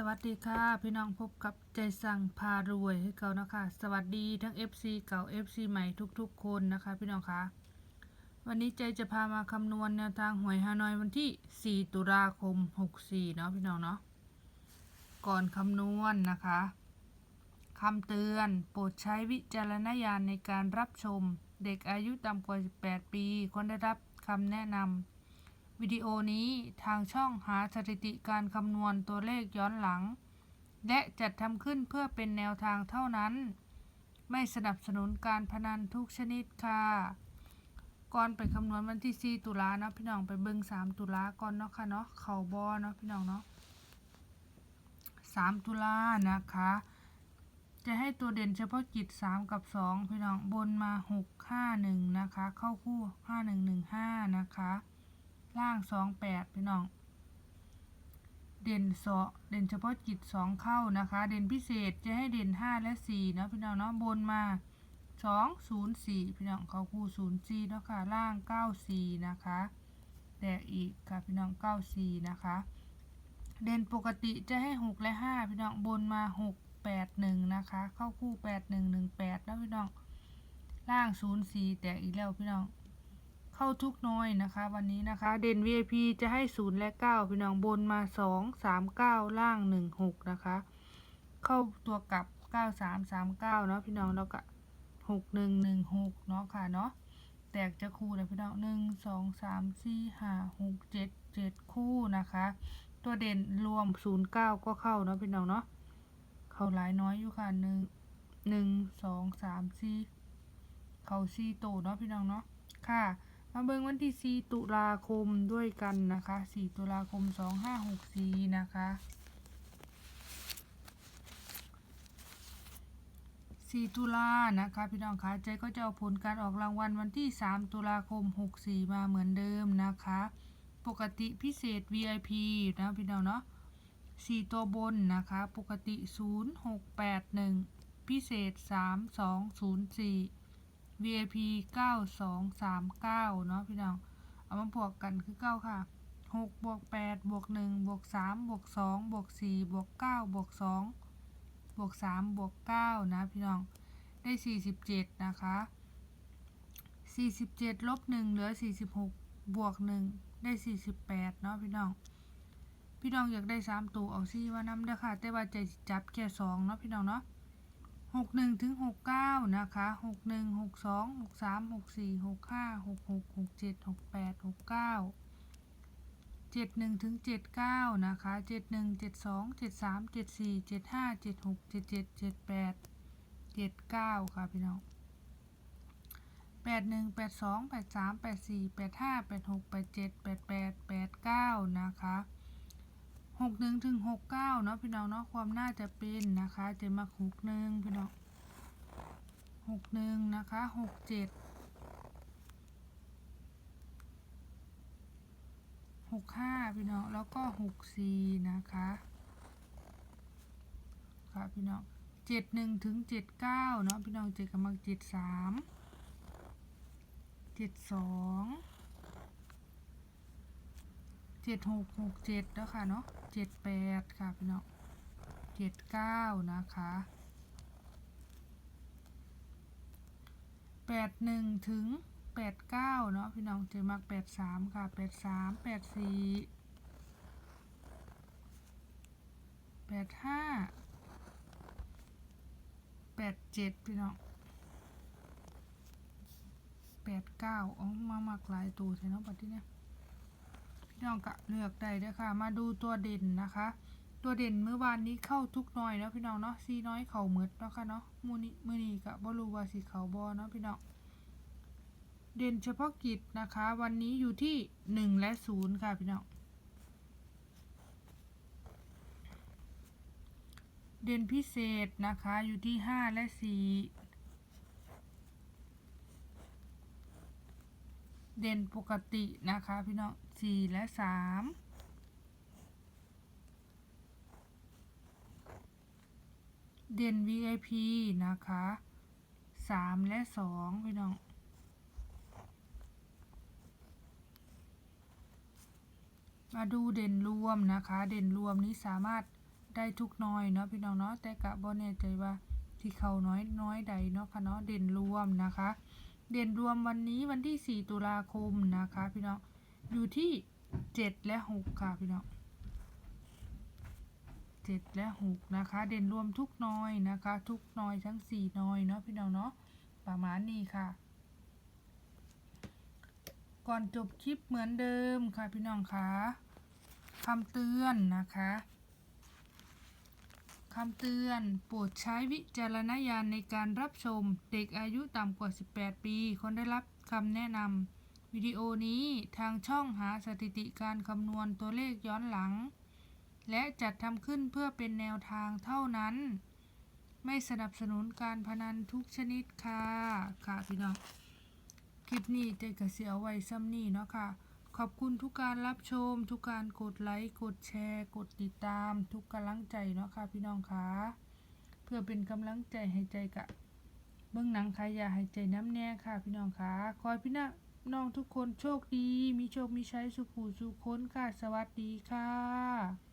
สวัสดีค่ะ พี่น้องพบกับใจสั่งพารวยให้เก่านะคะสวัสดีทั้ง FC เก่า FC ใหม่ทุกๆ คนนะคะ พี่น้องคะวันนี้ใจจะพามาคำนวณแนวทางหวยฮานอยวันที่ 4 ตุลาคม 64 เนาะพี่น้องเนาะก่อนคำนวณนะคะคำเตือนโปรดใช้วิจารณญาณในการรับชม เด็กอายุต่ำกว่า 18 ปีควรได้รับคำแนะนำ วิดีโอนี้ทางช่องหาสถิติการคำนวณตัวเลขย้อนหลัง และจัดทำขึ้นเพื่อเป็นแนวทางเท่านั้น ไม่สนับสนุนการพนันทุกชนิดค่ะก่อนไปคำนวณวันที่ 4 ตุลาเนาะพี่น้องไปเบิ่ง3 ตุลาก่อนเนาะค่ะเนาะเข่าบอเนาะพี่น้องเนาะ3ตุลานะคะ จะให้ตัวเด่นเฉพาะกิจ 3 กับ 2 พี่น้องบนมา 6 5 1 นะคะ เข้าคู่ 5 1 1 5 นะคะ ล่างสองแปดพี่น้อง เด่นสอเด่นเฉพาะกิจสองเข้านะคะ เด่นพิเศษจะให้เด่นห้าและสี่เนาะพี่น้องเนาะบนมาสองศูนย์สี่พี่น้องเขาคู่ศูนย์สี่เนาะค่ะล่างเก้าสี่นะคะแตกอีกค่ะพี่น้องเก้าสี่นะคะ เด่นปกติจะให้หกและห้าพี่น้องบนมาหกแปดหนึ่งนะคะ เข้าคู่แปดหนึ่งหนึ่งแปดนะพี่น้องล่างศูนย์สี่แตกอีกแล้วพี่น้อง เข้าทุกน้อยนะคะ วันนี้นะคะ เด่น VIP จะให้0และ9พี่น้องบนมา2 3 9ล่าง1 6นะคะ เข้าตัวกลับ9 3 3 9เนาะพี่น้องแล้วก็6 1 1 6เนาะค่ะเนาะแตกจะคู่เลยพี่น้อง1 2 3 4 5 6 7 7คู่นะคะ ตัวเด่นรวม0 9ก็เข้าเนาะพี่น้องเนาะเข้าหลายน้อยอยู่ค่ะ1 1 2 3 4เข้า4โตเนาะพี่น้องเนาะค่ะ มาเบิ่งวันที่ 4 ตุลาคมด้วยกันนะคะ 4 ตุลาคม 2564 นะคะ 4 ตุลานะคะ พี่น้องคะใจก็จะเอาผลการออกรางวัลวันที่ 3 ตุลาคม 64 มาเหมือนเดิมนะคะ ปกติพิเศษ VIP นะพี่น้องเนาะ 4 ตัวบนนะคะ ปกติ 0681 พิเศษ 3204 VIP 9239เนาะพี่น้อง เอามาบวกกันคือ9ค่ะ6บวก8บวก1บวก3บวก2บวก4บวก9บวก2บวก3บวก9นะพี่น้อง ได้47นะคะ47ลบ1เหลือ46บวก1ได้48เนาะพี่น้อง พี่น้องอยากได้3ตัวเอาซี่ว่าน้ำเด้อค่ะ แต่ว่าใจจับแค่2เนาะพี่น้องเนาะ หกหนึ่งถึงหกเก้านะคะหกหนึ่งหกสองหกสามหกสี่หกห้าหกหกหกเจ็ดหกแปดหกเก้าเจ็ดหนึ่งถึงเจ็ดเก้านะคะเจ็ดหนึ่งเจ็ดสองเจ็ดสามเจ็ดสี่เจ็ดห้าเจ็ดหกเจ็ดเจ็ดเจ็ดแปดเจ็ดเก้าค่ะพี่น้องแปดหนึ่งแปดสองแปดสามแปดสี่แปดห้าแปดหกแปดเจ็ดแปดแปดแปดเก้านะคะ หกหนึ่งถึงหกเก้าเนาะพี่น้องเนาะความน่าจะเป็นนะคะจะมาหกหนึ่งพี่น้องหกหนึ่งนะคะหกเจ็ดหกห้าพี่น้องแล้วก็หกสี่นะคะค่ะพี่น้องเจ็ดหนึ่งถึงเจ็ดเก้าเนาะพี่น้องเจ็ดกำลังเจ็ดสามเจ็ดสอง จ็ดหกหกเจ็ดแล้วค่ะเนาะเจ็ดแปดค่ะพี่น้องเจ็ดเก้านะคะแปดหนึ่งถึงแปดเก้าเนาะพี่น้องเจอมักแปดสามค่ะแปดสามแปดสี่แปดห้าแปดเจ็ดพี่น้องแปดเก้าอ๋อมามักหลายตัวใช่เนาะปัจจุบัน พี่น้องกะเลือกได้เด้อค่ะ มาดูตัวเด่นนะคะ ตัวเด่นเมื่อวานนี้เข้าทุกหน่อยแล้วพี่น้องเนาะซีน้อยเข่าหมืดเนาะค่ะเนาะมือนี้มือนีกะบ่รู้ว่าสิเขาบ่เนาะพี่น้องเด่นเฉพาะกิจนะคะ วันนี้อยู่ที่หนึ่งและศูนย์ค่ะพี่น้องเด่นพิเศษนะคะอยู่ที่ห้าและสี่ เด่นปกตินะคะ พี่น้องสี่และสามเด่น VIP นะคะสามและสองพี่น้องมาดูเด่นรวมนะคะ เด่นรวมนี้สามารถได้ทุกน้อยเนาะพี่น้องเนาะแต่กะบ่แน่ใจว่าที่เขาน้อยน้อยใดเนาะค่ะเนาะเด่นรวมนะคะ เด่นรวมวันนี้วันที่ 4 ตุลาคมนะคะ พี่น้องอยู่ที่ 7 และ 6 ค่ะ พี่น้อง7และ 6 นะคะ เด่นรวมทุกน้อยนะคะ ทุกน้อยทั้ง 4 น้อยเนาะพี่น้องเนาะประมาณนี้ค่ะ ก่อนจบคลิปเหมือนเดิมค่ะพี่น้องคะคำเตือนนะคะ คำเตือน โปรดใช้วิจารณญาณในการรับชม เด็กอายุต่ำกว่า 18 ปีคนได้รับคำแนะนำวิดีโอนี้ทางช่องหาสถิติการคำนวณตัวเลขย้อนหลัง และจัดทำขึ้นเพื่อเป็นแนวทางเท่านั้น ไม่สนับสนุนการพนันทุกชนิดค่ะ ค่ะพี่น้อง คลิปนี้เจ๊กะสิเอาไว้ซ้ำนี่เนาะค่ะ ขอบคุณทุกการรับชม ทุกการกดไลค์กดแชร์ กดติดตาม ทุกกำลังใจเนาะค่ะพี่น้องคะเพื่อเป็นกำลังใจให้ใจกะเบื้องหนังขายยาให้ใจน้ำแน่ค่ะ พี่น้องคะขอให้พี่น้องทุกคนโชคดี มีโชคมีชัยสุขูสุขคนค่ะสวัสดีค่ะ